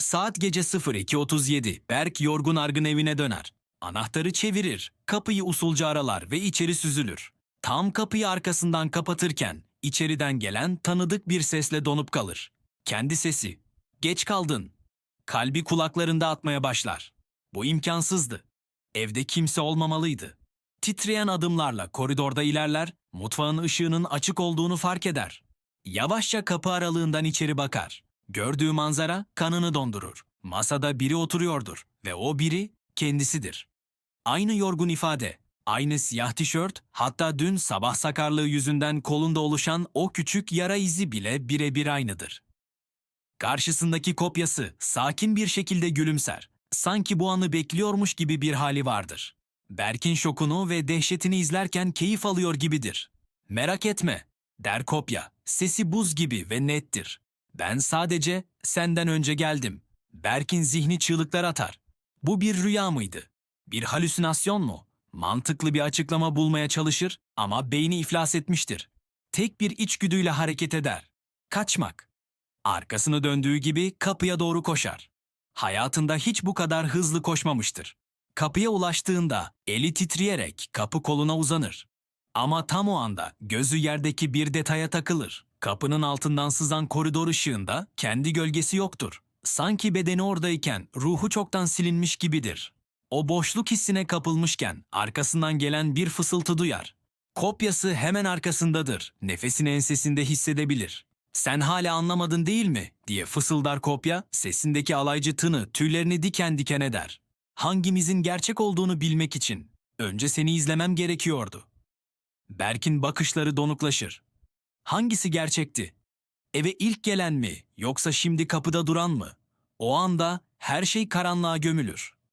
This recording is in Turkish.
Saat gece 02.37. Berk yorgun argın evine döner. Anahtarı çevirir, kapıyı usulca aralar ve içeri süzülür. Tam kapıyı arkasından kapatırken içeriden gelen tanıdık bir sesle donup kalır. Kendi sesi. Geç kaldın. Kalbi kulaklarında atmaya başlar. Bu imkansızdı. Evde kimse olmamalıydı. Titreyen adımlarla koridorda ilerler, mutfağın ışığının açık olduğunu fark eder. Yavaşça kapı aralığından içeri bakar. Gördüğü manzara kanını dondurur. Masada biri oturuyordur ve o biri kendisidir. Aynı yorgun ifade, aynı siyah tişört, hatta dün sabah sakarlığı yüzünden kolunda oluşan o küçük yara izi bile birebir aynıdır. Karşısındaki kopyası sakin bir şekilde gülümser. Sanki bu anı bekliyormuş gibi bir hali vardır. Berk'in şokunu ve dehşetini izlerken keyif alıyor gibidir. Merak etme, der kopya. Sesi buz gibi ve nettir. Ben sadece senden önce geldim. Berk'in zihni çığlıklar atar. Bu bir rüya mıydı? Bir halüsinasyon mu? Mantıklı bir açıklama bulmaya çalışır ama beyni iflas etmiştir. Tek bir içgüdüyle hareket eder. Kaçmak. Arkasını döndüğü gibi kapıya doğru koşar. Hayatında hiç bu kadar hızlı koşmamıştır. Kapıya ulaştığında eli titreyerek kapı koluna uzanır. Ama tam o anda gözü yerdeki bir detaya takılır. Kapının altından sızan koridor ışığında kendi gölgesi yoktur. Sanki bedeni oradayken ruhu çoktan silinmiş gibidir. O boşluk hissine kapılmışken arkasından gelen bir fısıltı duyar. Kopyası hemen arkasındadır. Nefesini ensesinde hissedebilir. Sen hala anlamadın değil mi? diye fısıldar kopya, sesindeki alaycı tını tüylerini diken diken eder. Hangimizin gerçek olduğunu bilmek için önce seni izlemem gerekiyordu. Berk'in bakışları donuklaşır. Hangisi gerçekti? Eve ilk gelen mi yoksa şimdi kapıda duran mı? O anda her şey karanlığa gömülür.